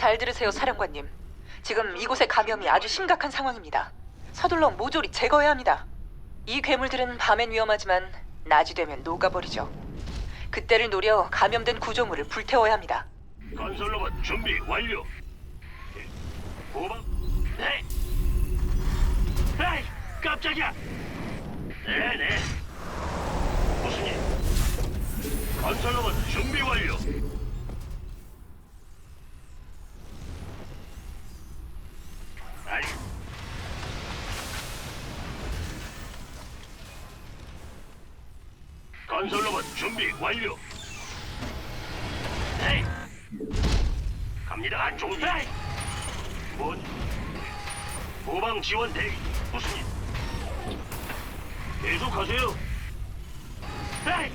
잘 들으세요, 사령관님. 지금 이곳의 감염이 아주 심각한 상황입니다. 서둘러 모조리 제거해야 합니다. 이 괴물들은 밤엔 위험하지만 낮이 되면 녹아버리죠. 그때를 노려 감염된 구조물을 불태워야 합니다. 건설로봇 준비 완료. 고방. 네. 에이, 깜짝이야. 네네. 무슨 일? 건설로봇 준비 완료. 건설로봇 준비 완료. 네. 갑니다. 안 좋은데. 뭔? 후방 지원 대기. 무슨 일? 계속하세요. 에이.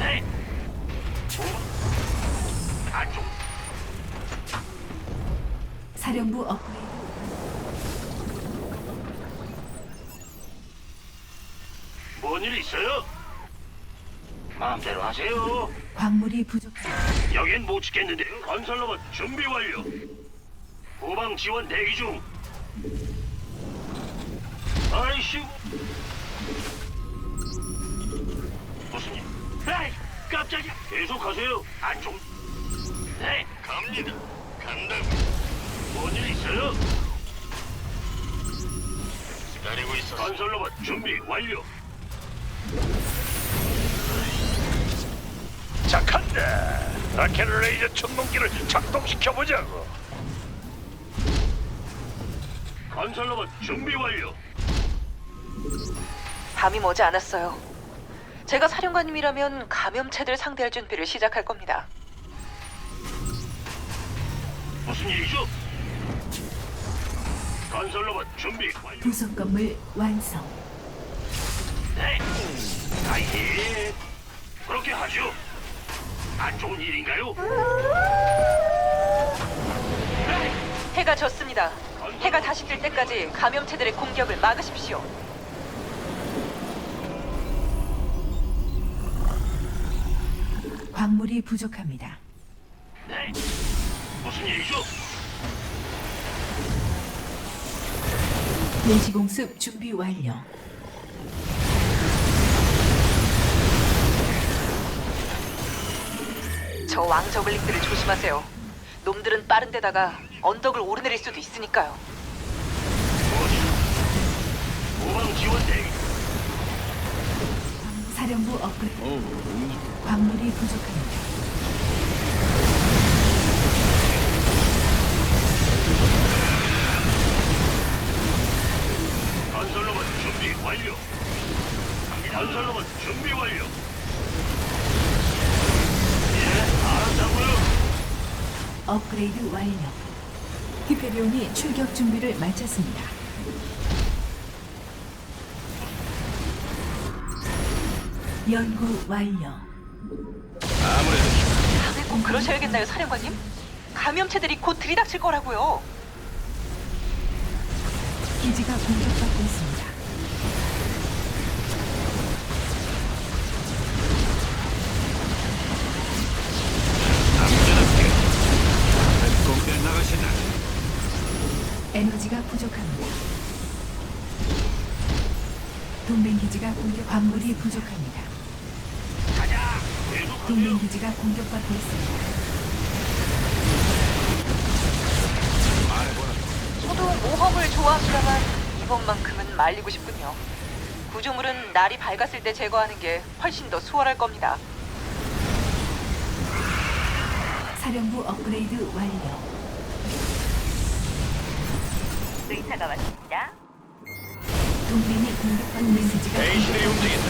에이. 사령부 업그레이드 뭔일 있어요? 마음대로 하세요. 광물이 부족. 여긴 못 지켰는데요. 건설로봇 준비 완료. 후방 지원 대기 중. 아이씨. 무슨 일? 에이, 깜짝이야. 계속하세요. 안 좀. 네, 갑니다. 간다고. 뭔일 있어요? 기다리고 있어. 건설로봇 준비 완료. 자 간다 라켓 레이저 천동기를 작동시켜보자고 건설로봇 준비 완료. 밤이 머지 않았어요. 제가 사령관님이라면 감염체들 상대할 준비를 시작할 겁니다. 무슨 일이죠? 건설로봇 준비 완료. 부속 건물 완성. 네. 아예. 그렇게 하죠. 안 좋은 일인가요? 네. 해가 졌습니다. 해가 다시 뜰 때까지 감염체들의 공격을 막으십시오. 광물이 부족합니다. 네. 무슨 일이죠? 내시 공습 준비 완료. 저 왕저글링들을 조심하세요. 놈들은 빠른 데다가 언덕을 오르내릴 수도 있으니까요. 사령부 업그레이드. 광물이 부족합니다. 업그레이드 완료. 히페리온이 출격 준비를 마쳤습니다. 연구 완료. 다음에 꼭 그러셔야겠나요, 사령관님? 감염체들이 곧 들이닥칠 거라고요. 기지가 공격받고 있습니다. 에너지가 부족합니다. 동맹 기지가 공격 광물이 부족합니다. 가자. 동맹 기지가 공격받고 있습니다. 저도 모험을 좋아하시다만 이번만큼은 말리고 싶군요. 구조물은 날이 밝았을 때 제거하는 게 훨씬 더 수월할 겁니다. 사령부 업그레이드 완료. 의사가 왔습니다. 동맹이 있는 기지가 베이신이 움직인다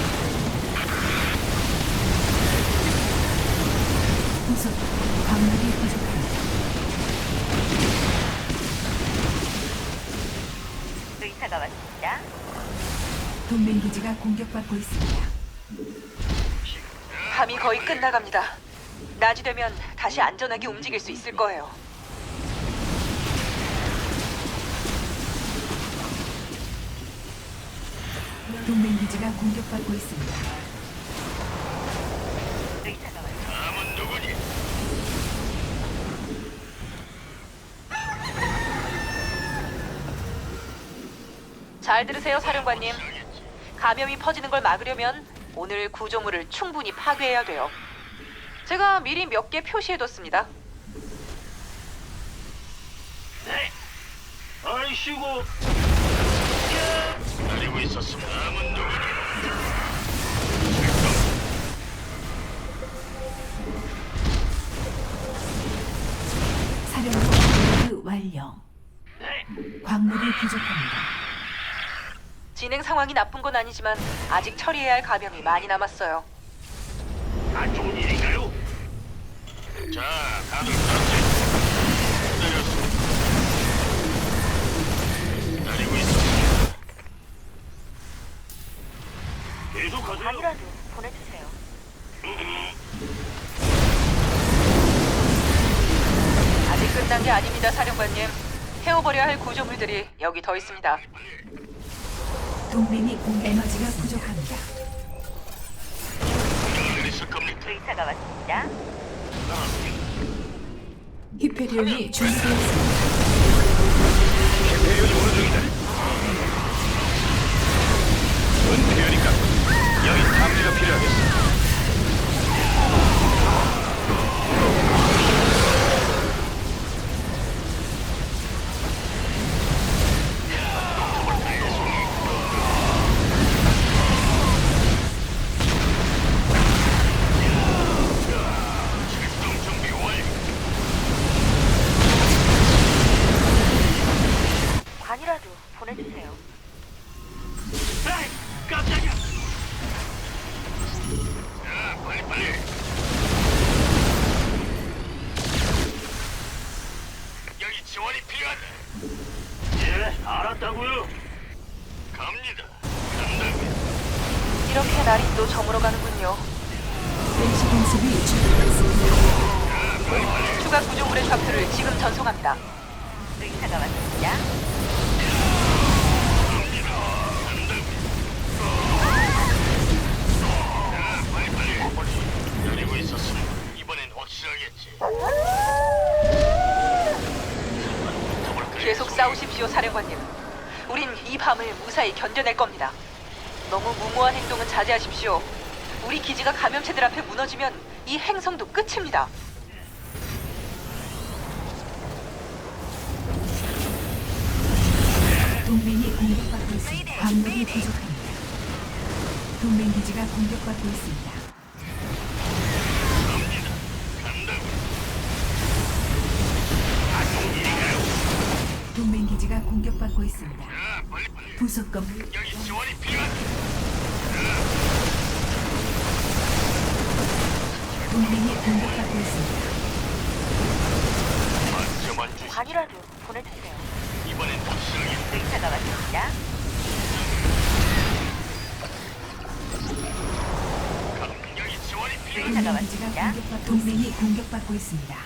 부속 광물이 부족합니다. 의사가 왔습니다. 동맹 기지가 공격받고 있습니다. 밤이 거의 끝나갑니다. 낮이 되면 다시 안전하게 움직일 수 있을 거예요. 동맹 기지가 공격받고 있습니다. 잘 들으세요, 사령관님. 감염이 퍼지는 걸 막으려면 오늘 구조물을 충분히 파괴해야 돼요. 제가 미리 몇 개 표시해뒀습니다. 네. 아이씨고. 기다리고 있었습니다. 남은 누구니? 사령부 업그레이드 완료. 네. 광물이 부족합니다. 진행 상황이 나쁜 건 아니지만 아직 처리해야 할 감염이 많이 남았어요. 안 좋은 일인가요? 자, 다들 단이라도 보내주세요. 아직 끝난 게 아닙니다, 사령관님. 태워버려야 할 구조물들이 여기 더 있습니다. 동맹이 공 에너지가 부족합니다. 겁니까? 의사가 왔습니다. 히페리온이 준비되었습니다. 대표연이 오는 중이다. 은폐하니까 여기 탐지가 필요하겠어. 관이라도 보내주세요. 에이, 깜짝이야. 여기 지원이 필요하다. 예, 알았다고요. 갑니다. 간다고요. 이렇게 날이 또 저물어 가는군요. 벤시 공습이 준비되었습니다. 추가 구조물의 좌표를 지금 전송합니다. 의사가 왔습니다. 확실하겠지. 계속 싸우십시오, 사령관님. 우린 이 밤을 무사히 견뎌낼 겁니다. 너무 무모한 행동은 자제하십시오. 우리 기지가 감염체들 앞에 무너지면 이 행성도 끝입니다. 동맹이 공격받고 있습니다. 광물이 부족합니다. 동맹 기지가 공격받고 있습니다. 공격받고 있습니다. 자, 빨리 빨리. 부속 건물 여기 지원이 필요하다. 동맹이 공격받고 있습니다. 주시. 관이라도 보내주세요. 이번엔 확실하겠지. 의사가 왔습니다. 여기 지원이 동맹 기지가 왔습니다. 동맹이 공격받고 있습니다.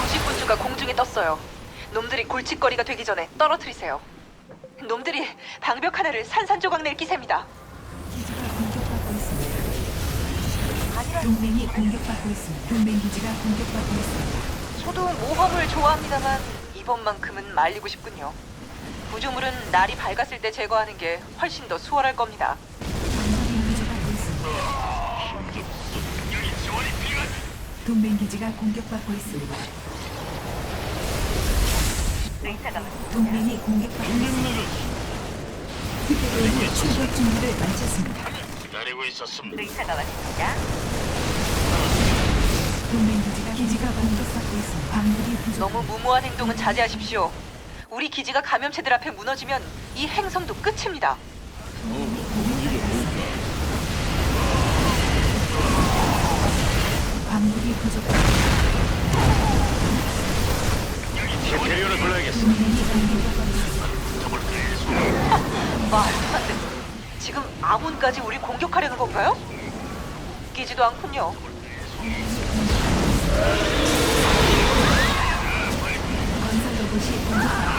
부식분수가 공중에 떴어요. 놈들이 골칫거리가 되기 전에 떨어뜨리세요. 놈들이 방벽 하나를 산산조각 낼 기세입니다. 기지가 공격받고 있습니다. 동맹이 공격받고 있습니다. 동맹 기지가 공격받고 있습니다. 저도 모험을 좋아합니다만 이번만큼은 말리고 싶군요. 구조물은 날이 밝았을 때 제거하는 게 훨씬 더 수월할 겁니다. 동맹 기지가 공격받고 있습니다. 의사가. 동맹이 공격받고 있습니다. 히페리온이 출격 준비를 마쳤습니다. 기다리고 있었습니다. 의사가 왔습니다. 동맹 기지가 기지가 공격받고 있습니다. 광물이 부족. 너무 무모한 행동은 자제하십시오. 우리 기지가 감염체들 앞에 무너지면 이 행성도 끝입니다. 광물이 부족합니다. 있습니다. 말도 안 돼. 지금 아몬까지 우리 공격하려는 건가요? 끼지도 않군요.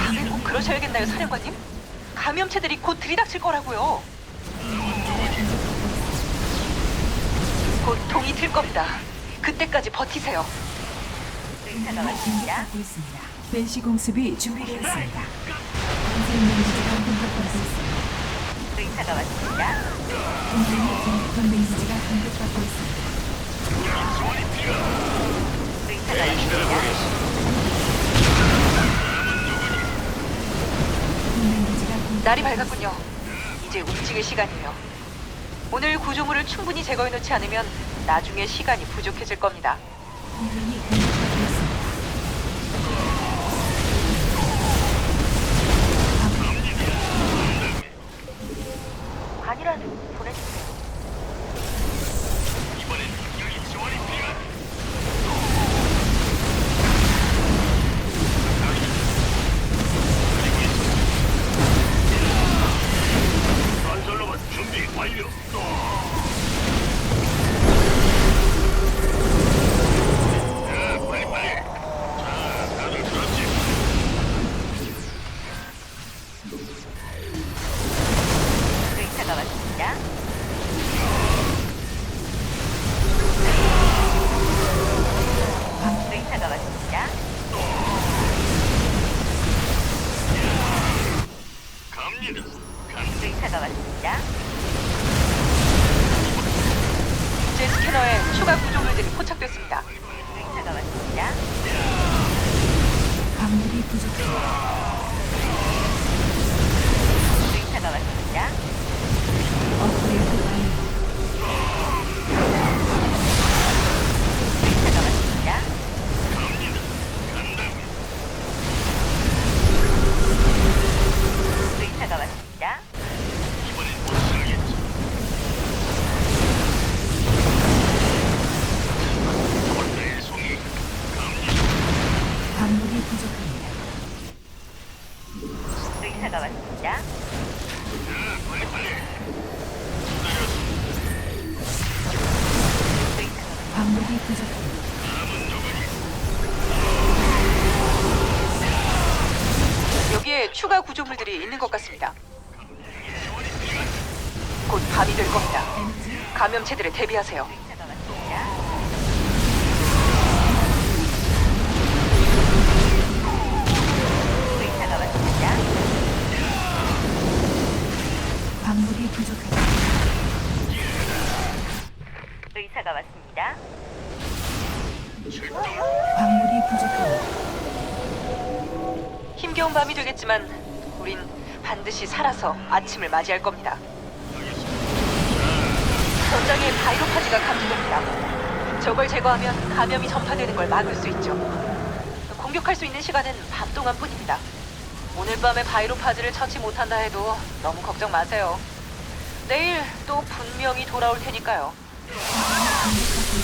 다들 꼭 그러셔야겠나요, 사령관님? 감염체들이 곧 들이닥칠 거라고요. 곧 동이 틀 겁니다. 그때까지 버티세요. 왔습니다. 공격받고 있습니다. 벤시 공습이 준비되었습니다. 기지가 공격받고 있습니다. 의사가 왔습니다. 동맹이 공- 동맹 기지가 공격받고 있습니다. 의사가 네, 기다려 왔습니다. 보겠습니다. 동맹 기지가 공격. 날이 밝았군요. 이제 움직일 시간이에요. 오늘 구조물을 충분히 제거해 놓지 않으면 나중에 시간이 부족해질 겁니다. 동맹이 1호로 왔습니다. 광물이 부족합 광물이 부족합니다. 여기에 추가 구조물들이 있는 것 같습니다. 곧 밤이 될 겁니다. 감염체들에 대비하세요. 광물이 부족합니다. 의사가 왔습니다. 광물이 부족합니다. 힘겨운 밤이 되겠지만 우린 반드시 살아서 아침을 맞이할 겁니다. 전장에 바이로파지가 감지됩니다. 저걸 제거하면 감염이 전파되는 걸 막을 수 있죠. 공격할 수 있는 시간은 밤 동안뿐입니다. 오늘 밤에 바이로파지를 처치 못한다 해도 너무 걱정 마세요. 내일 또 분명히 돌아올 테니까요.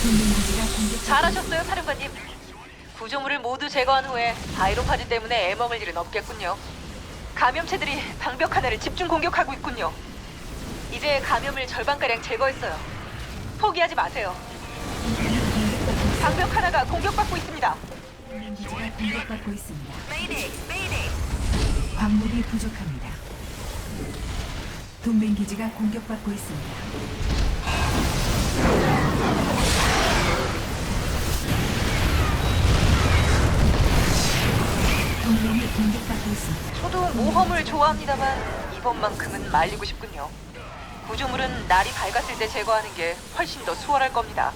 동맹 기지가 공격. 잘하셨어요, 사령관님. 구조물을 모두 제거한 후에 바이로파지 때문에 애먹을 일은 없겠군요. 감염체들이 방벽 하나를 집중 공격하고 있군요. 이제 감염을 절반가량 제거했어요. 포기하지 마세요. 방벽 하나가 공격받고 있습니다. 동맹 기지가 공격받고 있습니다. 광물이 부족합니다. 동맹 기지가 공격받고 있습니다. 동맹이 공격받고 있습니다. 저도 모험을 좋아합니다만 이번만큼은 말리고 싶군요. 구조물은 날이 밝았을 때 제거하는 게 훨씬 더 수월할 겁니다.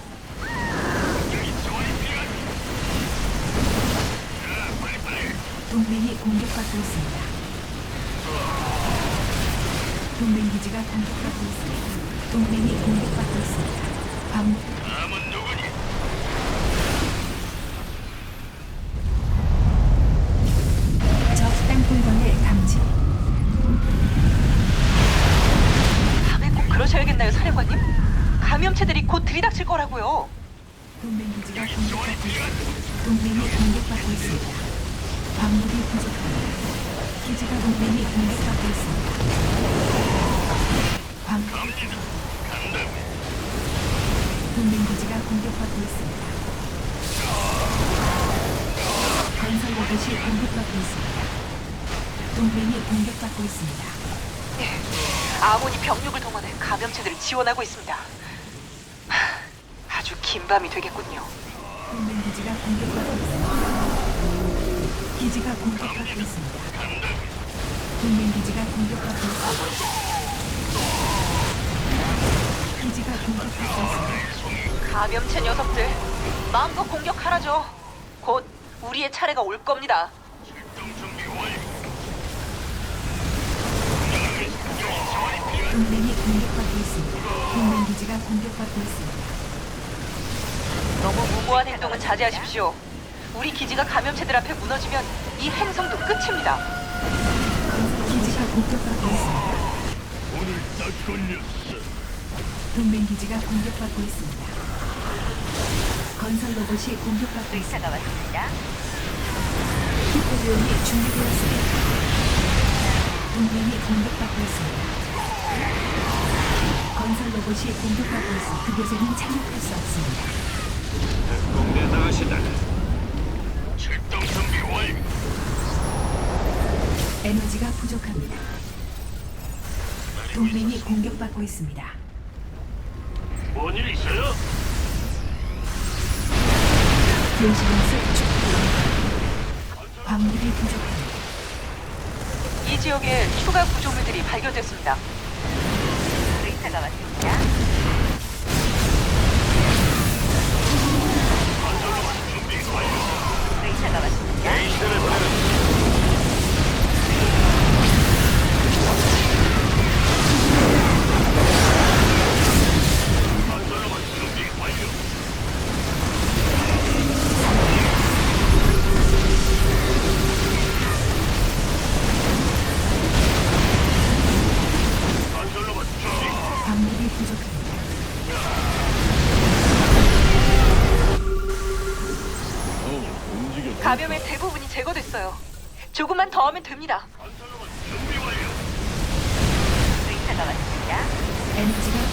동맹이 공격받고 있습니다. 동맹 기지가 공격받고 있습니다. 동맹이 공격받고 있습니다. 광 남은 누구니? 있습니다. 광물이 부족합니다. 기지가 동맹이 공격받고 있습니다. 광 동맹 기지가 공격받고 있습니다. 건설 로봇이 공격받고 있습니다. 동맹이 공격받고 있습니다. 아몬이 병력을 동원해 감염체들을 지원하고 있습니다. 하, 아주 긴 밤이 되겠군요. 동맹 기지가 공격받고 있습니다. 기지가 공격받고 있습니다. 동맹 기지가 공격받고 있습니다. 기지가 공격받고 있습니다. 감염체 녀석들 마음껏 공격하라죠. 곧 우리의 차례가 올 겁니다. 동맹이 공격받고 있습니다. 동맹 기지가 공격받고 있습니다. 너무 무모한 행동은 자제하십시오. 우리 기지가 감염체들 앞에 무너지면 이 행성도 끝입니다. 기지가 공격받고 있습니다. 오늘 딱 걸렸어. 동맹 기지가 공격받고 있습니다. 건설 로봇이 공격받고 있습니다. 의사가 왔습니다. 히포리온이 준비되었습니다. 동맹이 공격받고 있습니다. 건설 로봇이 공격받고 있어 그곳에는 착륙할 수 없습니다. 공대 나가시다. 출동 준비 완료. 에너지가 부족합니다. 동맹이 공격받고 있습니다. 뭔일 있어요? 축구 광물이 부족합니다. 이 지역에 추가 구조물들이 발견됐습니다. 의사가 왔습니다. 조금만 더 하면 됩니다. 건설로만 준비 완료. 의사가 왔습니다. 에너지가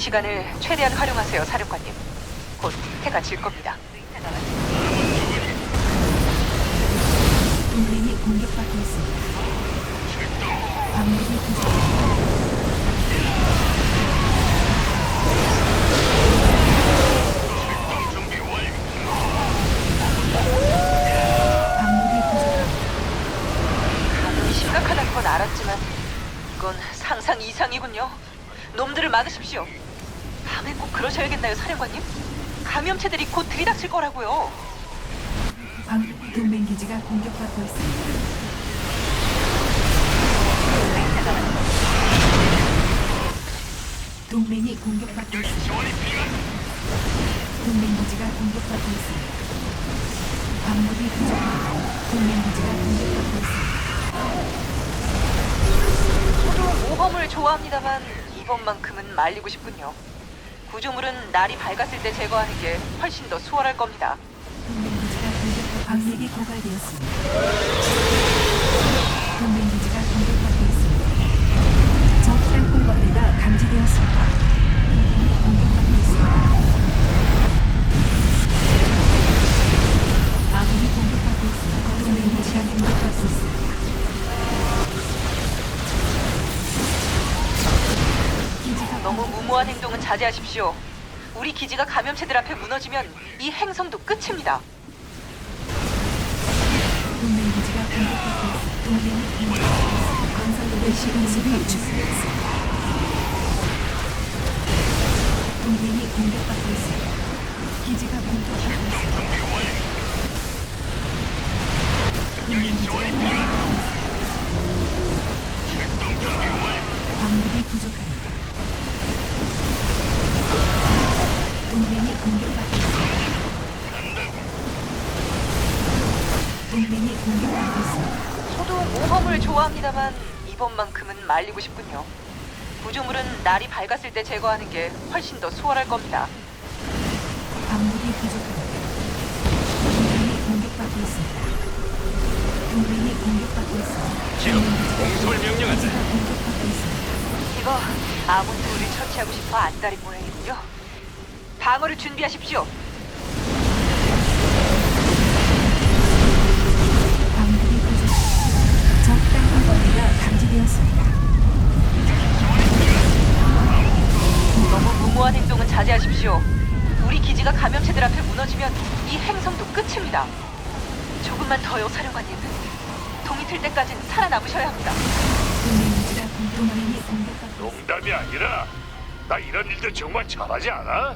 이 시간을 최대한 활용하세요, 사령관님. 곧 해가 질 겁니다. 동맹이 공격받고 있습니다. 부족합니다. 감염이 심각하다는 건 알았지만 이건 상상 이상이군요. 놈들을 막으십시오. 밤에 꼭 그러셔야겠나요, 사령관님? 감염체들이 곧 들이닥칠 거라고요. 광 동맹 기지가 공격받고 있습니다. 동맹이 공격받고 있습니다. 동맹 기지가 공격받고 있습니다. 광물이 부족합니다. 동맹 기지가 공격받고 있습니다. 저도 모험을 좋아합니다만 이번만큼은 말리고 싶군요. 구조물은 날이 밝았을 때 제거하는 게 훨씬 더 수월할 겁니다. 광맥이 고갈되었습니다. 무너지면 이 행성도 끝입니다. 동맹 기지가 공격받고 있습니다. 동맹이 공격받고 시간수비 준비했습니다. 동맹이 공격받고 있습니다. 기지가 공격받고 있습니다. 말리고 싶군요. 구조물은 날이 밝았을 때 제거하는 게 훨씬 더 수월할 겁니다. 광물이 부족합니다. 동맹이 공격받고 있습니다. 동맹이 공격받고 있습니다. 지금 공습을 명령한 이거 아무도 우리 처치하고 싶어 안달인 모양이군요. 방어를 준비하십시오. 자제하십시오. 우리 기지가 감염체들 앞에 무너지면 이 행성도 끝입니다. 조금만 더요, 사령관님. 동이 틀 때까지는 살아남으셔야 합니다. 동맹 기지가 동맹이 공격받고 있습니다. 농담이 아니라 나 이런 일도 정말 잘하지 않아?